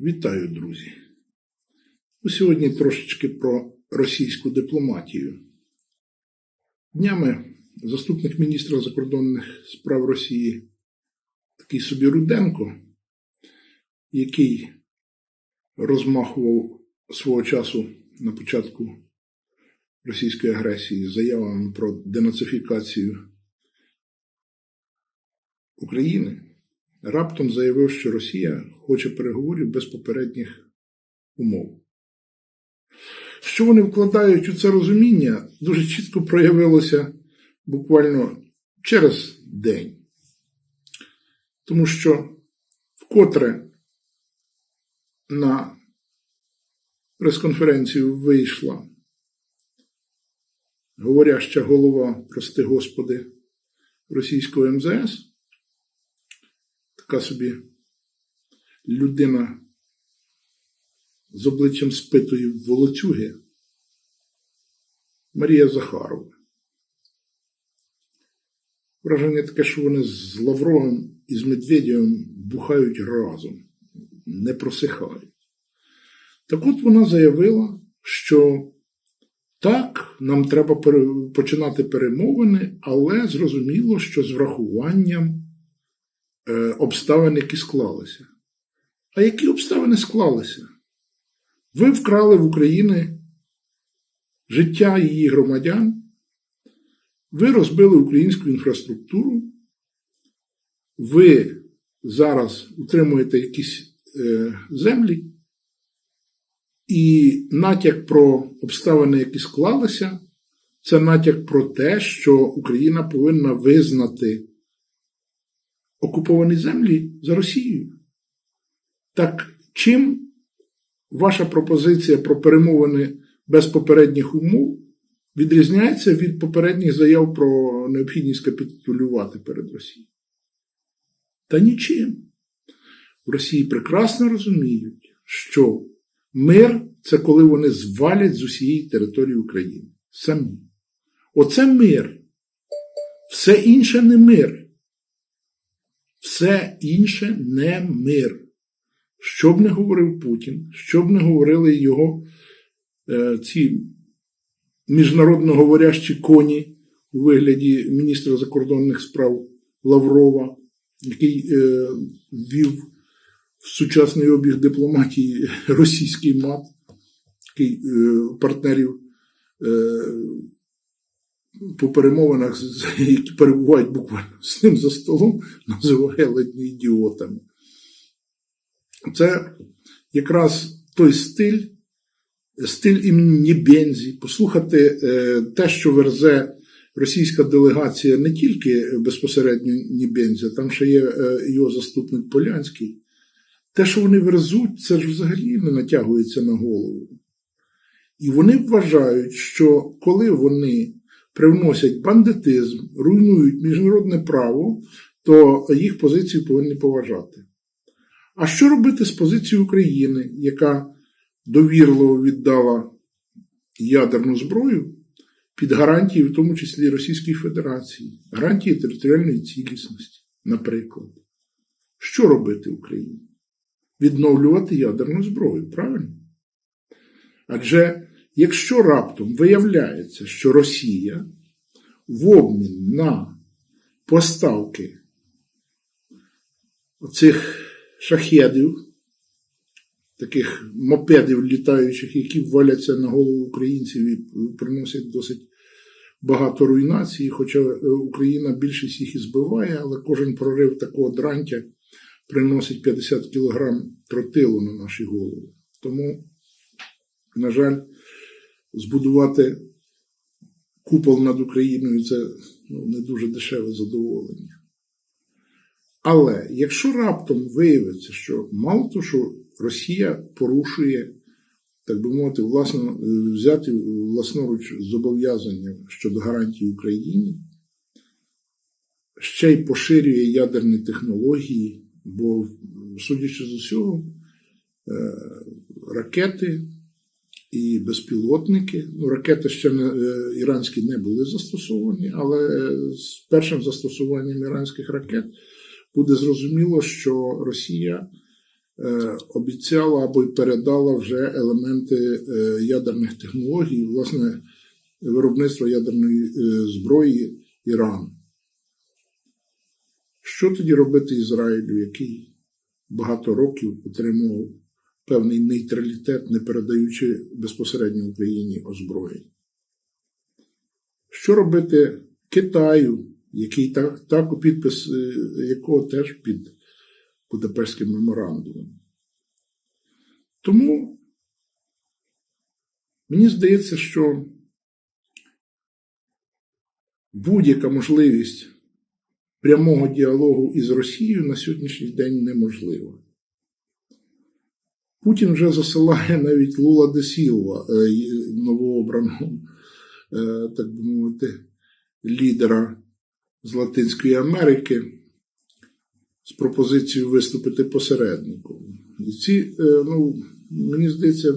Вітаю, друзі. Ну, Сьогодні трошечки про російську дипломатію. Днями заступник міністра закордонних справ Росії, такий собі Руденко, який розмахував свого часу на початку російської агресії заявами про денацифікацію України, раптом заявив, що Росія хоче переговорів без попередніх умов. Що вони вкладають у це розуміння, дуже чітко проявилося буквально через день. Тому що вкотре на прес-конференцію вийшла говоряща голова, прости Господи, російського МЗС, така собі людина з обличчям спитої волоцюги Марія Захарова. Враження таке, що вони з Лавровим і з Медведєвим бухають разом, не просихають. Так от вона заявила, що так, нам треба починати перемовини, але зрозуміло, що з врахуванням обставин, які склалися. А які обставини склалися? Ви вкрали в Україні життя її громадян, ви розбили українську інфраструктуру, ви зараз утримуєте якісь е, землі, і натяк про обставини, які склалися, це натяк про те, що Україна повинна визнати окуповані землі за Росією. Так чим ваша пропозиція про перемовини без попередніх умов відрізняється від попередніх заяв про необхідність капітулювати перед Росією? Та нічим. В Росії прекрасно розуміють, що мир це коли вони звалять з усієї території України. Самі. Оце мир. Все інше не мир. Все інше не мир. Що б не говорив Путін, що б не говорили його е, ці міжнародно говорящі коні у вигляді міністра закордонних справ Лаврова, який е, ввів в сучасний обіг дипломатії російський мат, який е, партнерів е, по перемовинах, які перебувають буквально з ним за столом, називає ледь не ідіотами. Це якраз той стиль, стиль імені Бензі. Послухати е, те, що верзе російська делегація не тільки безпосередньо Нібензя, там ще є е, його заступник Полянський. Те, що вони верзуть, це ж взагалі не натягується на голову. І вони вважають, що коли вони привносять бандитизм, руйнують міжнародне право, то їх позицію повинні поважати. А що робити з позицією України, яка довірливо віддала ядерну зброю під гарантії, в тому числі Російської Федерації, гарантії територіальної цілісності, наприклад? Що робити Україні? Відновлювати ядерну зброю, правильно? Адже якщо раптом виявляється, що Росія в обмін на поставки оцих шахедів, таких мопедів літаючих, які валяться на голову українців і приносять досить багато руйнації, хоча е, Україна більшість їх і збиває, але кожен прорив такого дрантя приносить 50 кілограм тротилу на наші голови. Тому, на жаль, збудувати купол над Україною це ну, не дуже дешеве задоволення. Але якщо раптом виявиться, що мало того, що Росія порушує, так би мовити, власно, взяти власноруч зобов'язання щодо гарантії Україні, ще й поширює ядерні технології, бо, судячи з усього, е, ракети і безпілотники, ну, ракети ще не, е, іранські не були застосовані, але е, з першим застосуванням іранських ракет буде зрозуміло, що Росія е, обіцяла або й передала вже елементи ядерних технологій, власне, виробництва ядерної зброї Ірану. Що тоді робити Ізраїлю, який багато років отримував певний нейтралітет, не передаючи безпосередньо Україні озброєнь? Що робити Китаю, який так, так підпис е, якого теж під Будапештським меморандумом? Тому мені здається, що будь-яка можливість прямого діалогу із Росією на сьогоднішній день неможлива. Путін вже засилає навіть Лула де Сілва, е, новообраного, е, так би мовити, лідера з Латинської Америки з пропозицією виступити посередником. І ці, е, ну, мені здається,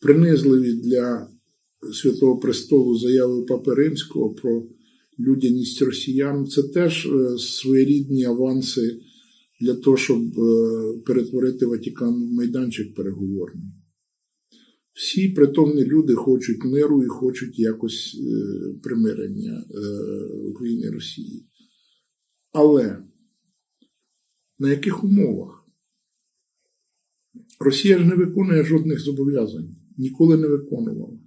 принизливі для Святого Престолу заяви Папи Римського про людяність росіян. Це теж своєрідні аванси для того, щоб е, перетворити Ватикан в майданчик переговорний. Всі притомні люди хочуть миру і хочуть якось е, примирення е, України і Росії. Але на яких умовах? Росія ж не виконує жодних зобов'язань, ніколи не виконувала.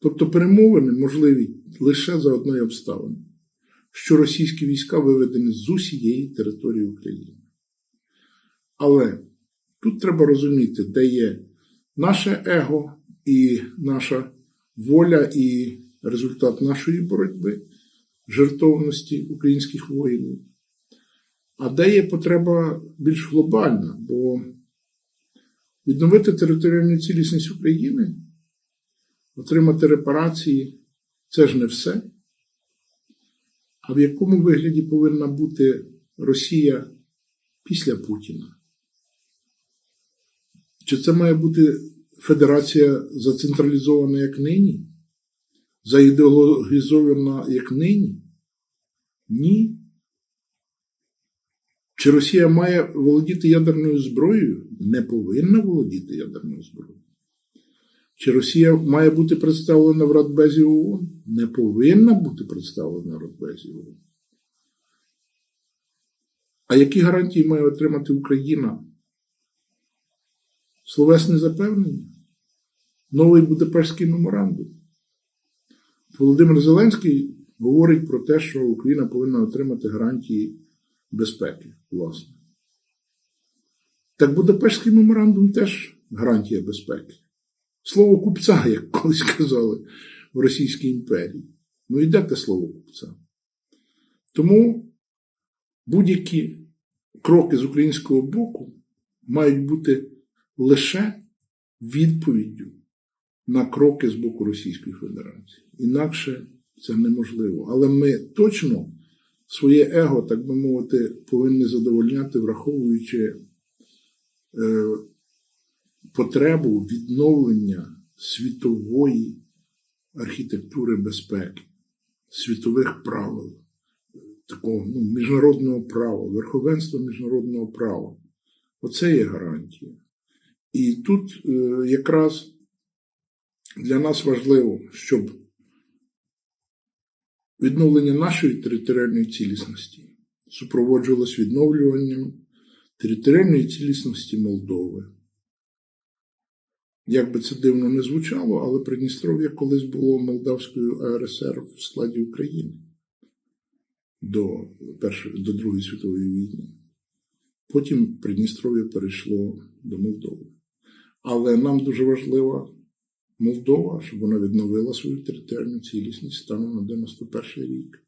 Тобто перемовини можливі лише за одної обставини, що російські війська виведені з усієї території України. Але тут треба розуміти, де є наше его і наша воля, і результат нашої боротьби, жертовності українських воїнів. А де є потреба більш глобальна, бо відновити територіальну цілісність України, отримати репарації це ж не все. А в якому вигляді повинна бути Росія після Путіна? Чи це має бути федерація зацентралізована як нині? Заідеологізована як нині? Ні. Чи Росія має володіти ядерною зброєю? Не повинна володіти ядерною зброєю. Чи Росія має бути представлена в Радбезі ООН? Не повинна бути представлена Радбезі А які гарантії має отримати Україна? Словесне запевнення? Новий Будапештський меморандум. Володимир Зеленський говорить про те, що Україна повинна отримати гарантії безпеки, власне. Так Будапештський меморандум теж гарантія безпеки. Слово купця, як колись казали в Російській імперії. Ну, і де те слово купця? Тому будь-які кроки з українського боку мають бути лише відповіддю на кроки з боку Російської Федерації. Інакше це неможливо. Але ми точно своє его, так би мовити, повинні задовольняти, враховуючи е, потребу відновлення світової архітектури безпеки, світових правил, такого ну, міжнародного права, верховенства міжнародного права. Оце є гарантія. І тут е, якраз для нас важливо, щоб відновлення нашої територіальної цілісності супроводжувалось відновлюванням територіальної цілісності Молдови. Як би це дивно не звучало, але Придністров'я колись було Молдавською АРСР в складі України до, першої, до Другої світової війни. Потім Придністров'я перейшло до Молдови. Але нам дуже важлива Молдова, щоб вона відновила свою територіальну цілісність станом на 91 рік.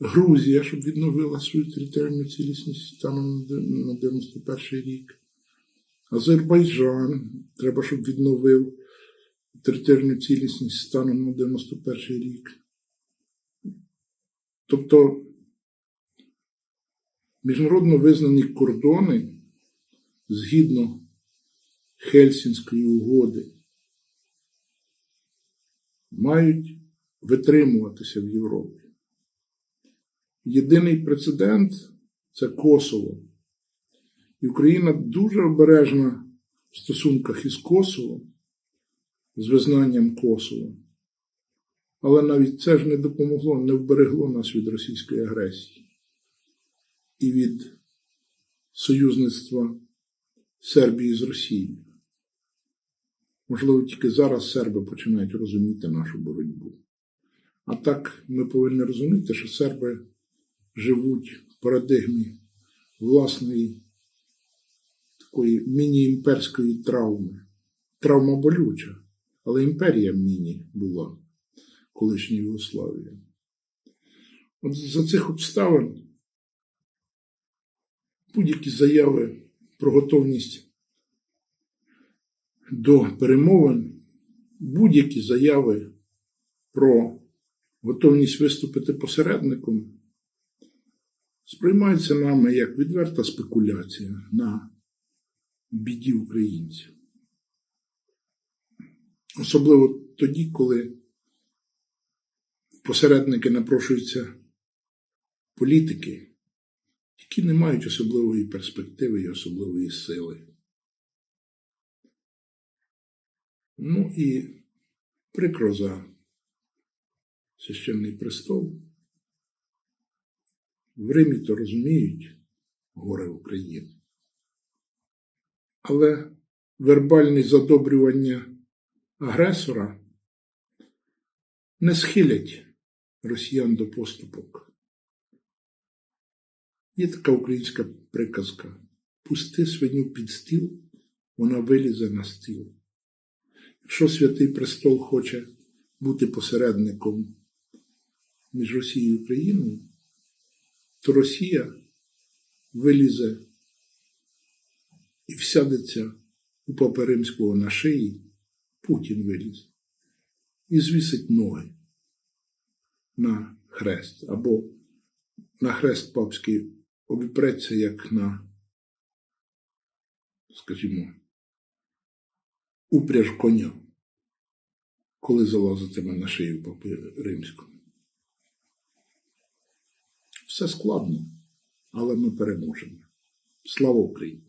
Грузія, щоб відновила свою територіальну цілісність станом на 91 рік. Азербайджан треба, щоб відновив територіальну цілісність станом на 91 рік. Тобто міжнародно визнані кордони згідно Хельсінської угоди мають витримуватися в Європі. Єдиний прецедент це Косово, І Україна дуже обережна в стосунках із Косово, з визнанням Косово. Але навіть це ж не допомогло, не вберегло нас від російської агресії і від союзництва Сербії з Росією. Можливо, тільки зараз серби починають розуміти нашу боротьбу. А так ми повинні розуміти, що серби живуть в парадигмі власної такої міні-імперської травми. Травма болюча, але імперія міні була колишня Югославія. От за цих обставин будь-які заяви про готовність до перемовин, будь-які заяви про готовність виступити посередником сприймаються нами як відверта спекуляція на біді українців. Особливо тоді, коли посередники напрошуються політики, які не мають особливої перспективи і особливої сили. Ну і прикро за священний престол. В Римі то розуміють горе України. Але вербальні задобрювання агресора не схилять росіян до поступок. Є така українська приказка: пусти свиню під стіл, вона вилізе на стіл. Якщо Святий Престол хоче бути посередником між Росією і Україною, то Росія вилізе і всядеться у Папи Римського на шиї, Путін виліз, і звісить ноги на хрест, або на хрест папський обіпреться як на, скажімо, упряж коня, коли залазитиме на шию папи римського. Все складно, але ми переможемо. Слава Україні!